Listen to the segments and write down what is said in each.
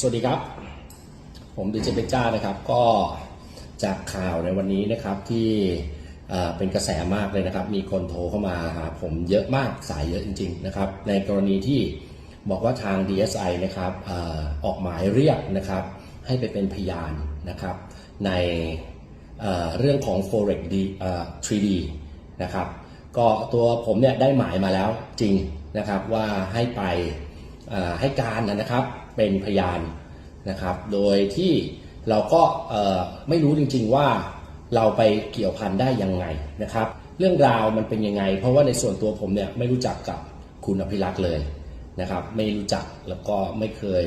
สวัสดีครับ ผมดิเจเปจ้านะครับก็จากข่าวในวันนี้นะครับที่เป็นกระแสมากเลยนะครับ มีคนโทรเข้ามาหาผมเยอะมากสายเยอะจริง ๆ นะครับ ในกรณีที่บอกว่าทาง DSI นะครับอออกหมายเรียกนะครับ ให้ไปเป็นพยานนะครับ ในเเรื่องของ forex D 3D นะครับก็ตัวผมเนี่ยได้หมายมาแล้วจริงนะครับว่าให้ไปให้การนะครับ เป็นพยานนะครับ โดยที่เราก็ไม่รู้จริงๆว่าเราไปเกี่ยวพันได้ยังไงนะครับ เรื่องราวมันเป็นยังไง เพราะว่าในส่วนตัวผมเนี่ยไม่รู้จักกับคุณอภิรักษ์เลยนะครับ ไม่รู้จักแล้วก็ไม่เคย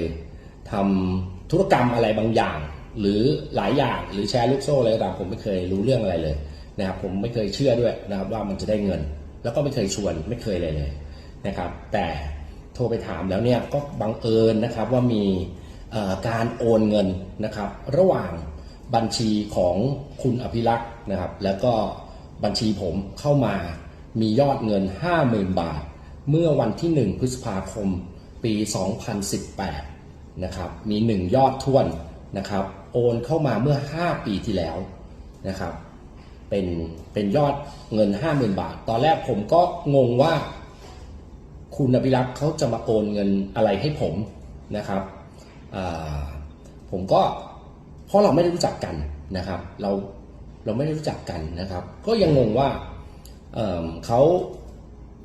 ทำธุรกรรมอะไรบางอย่าง หรือหลายอย่างหรือแชร์ลูกโซ่อะไรก็ตามผมไม่เคยรู้เรื่องอะไรเลยนะครับ ผมไม่เคยเชื่อด้วยนะครับว่ามันจะได้เงิน แล้วก็ไม่เคยชวนไม่เคยเลยเลยนะครับ แต่ ทรไปถามแล้วเนี่ยก็บังเอิญนะครับว่ามีการโอนเงินนะครับระหว่างบัญชีของคุณอภิรักษ์นะครับแล้วก็บัญชีผมเข้ามามียอดเงิน 50,000 บาท เมื่อวันที่ 1 พฤษภาคม ปี 2018 นะครับมี 1 ยอดท่วนนะครับโอนเข้ามาเมื่อ 5 ปีที่แล้วนะครับเป็นเป็นยอดเงิน 50,000 บาท ตอนแรกผมก็งงว่า คุณอภิรักษ์เขาจะมาโอนเงินอะไรให้ผมนะครับผมก็เพราะเราไม่ได้รู้จักกันนะครับ เราเราไม่ได้รู้จักกันนะครับ ก็ยังงงว่าเเขา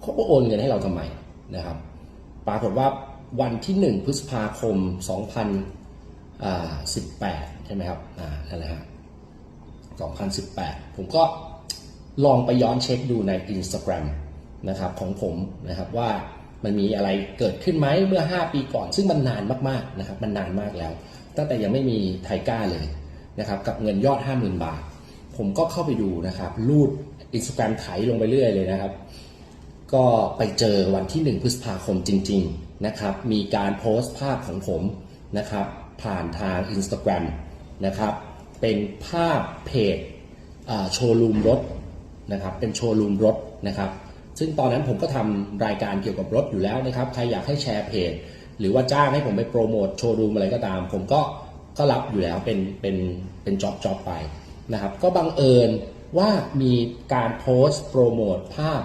เขาก็โอนเงินให้เราทำไมนะครับ ปรากฏว่าวันที่ 1 พฤษภาคม 2018 ใช่ไหมครับอ่านั่นแหละฮะ2018 ผมก็ลองไปย้อนเช็คดูใน Instagram นะครับของผมนะครับว่า มันมีอะไรเกิดขึ้นไหมเมื่อ 5 ปีก่อน ซึ่งมันนานมากๆนะครับมันนานมากแล้ว ตั้งแต่ยังไม่มีไทก้าเลยนะครับกับเงินยอด 50,000 บาท ผมก็เข้าไปดูนะครับรูด Instagram ไถลงไปเรื่อยเลยนะครับ ก็ไปเจอวันที่ 1 พฤษภาคมจริง ๆนะครับ มีการโพสต์ภาพของผมนะครับผ่านทาง Instagram นะครับเป็นภาพเพจโชว์รูมรถนะครับเป็นโชว์รูมรถนะครับ ซึ่งตอนนั้นผมก็ทำรายการเกี่ยวกับรถอยู่แล้วนะครับ ใครอยากให้แชร์เพจ หรือว่าจ้างให้ผมไปโปรโมทโชว์รูมอะไรก็ตาม ผมก็ก็รับอยู่แล้วเป็นเป็นเป็นจ็อบจ็อบไปนะครับ ก็บังเอิญว่ามีการโพสต์โปรโมทภาพ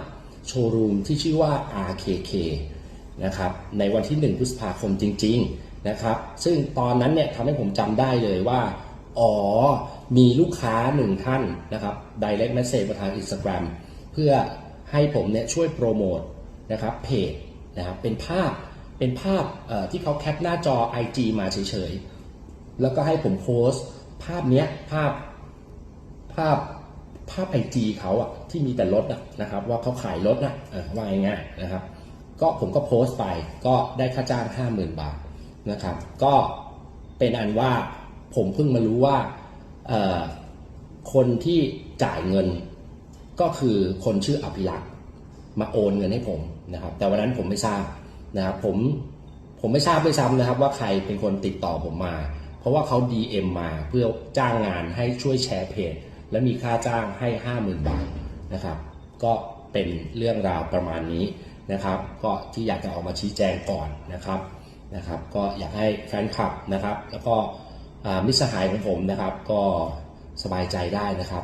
โชว์รูมที่ชื่อว่า RKK นะครับในวันที่ 1 พฤษภาคมจริง ๆนะครับ ซึ่งตอนนั้นเนี่ยทำให้ผมจำได้เลยว่า อ๋อ มีลูกค้าหนึ่งท่านนะครับ direct message มาทาง Instagram เพื่อ ให้ผมเนี่ยช่วยโปรโมทนะครับเพจนะครับเป็นภาพเป็นภาพที่เขาแคปหน้าจอ IG มาเฉยๆ แล้วก็ให้ผมโพสต์ภาพเนี้ยภาพภาพภาพไอจีเขาอะที่มีแต่รถอะนะครับว่าเขาขายรถอะว่าง่ายๆนะครับ ก็ผมก็โพสต์ไปก็ได้ค่าจ้าง 50,000 บาทนะครับ ก็เป็นอันว่าผมเพิ่งมารู้ว่าคนที่จ่ายเงิน ก็คือคนชื่ออภิรักษ์มาโอนเงินให้ผมนะครับ แต่วันนั้นผมไม่ทราบนะครับผมผมไม่ทราบด้วยซ้ำนะครับ ว่าใครเป็นคนติดต่อผมมา เพราะว่าเขา DM มาเพื่อจ้างงานให้ช่วยแชร์เพจ และมีค่าจ้างให้ 50,000 บาทนะครับ ก็เป็นเรื่องราวประมาณนี้นะครับ ก็ที่อยากจะออกมาชี้แจงก่อนนะครับนะครับ ก็อยากให้แฟนคลับนะครับ แล้วก็มิตรสหายของผมนะครับ ก็สบายใจได้นะครับ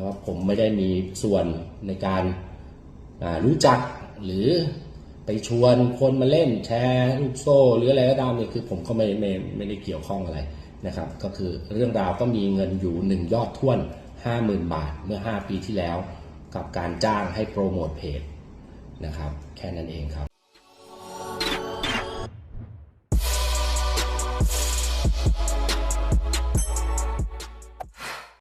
ว่าผมไม่ได้มีส่วนในการรู้จักหรือไปชวนคนมาเล่นแชร์ลูกโซ่ หรืออะไรก็ตามเนี่ยคือผมก็ไม่ไม่ไม่ได้เกี่ยวข้องอะไรนะครับ ก็คือเรื่องราวก็มีเงินอยู่หนึ่งยอดท่วน 50,000 บาทเมื่อ 5 ปีที่แล้ว กับการจ้างให้โปรโมทเพจนะครับ แค่นั้นเองครับ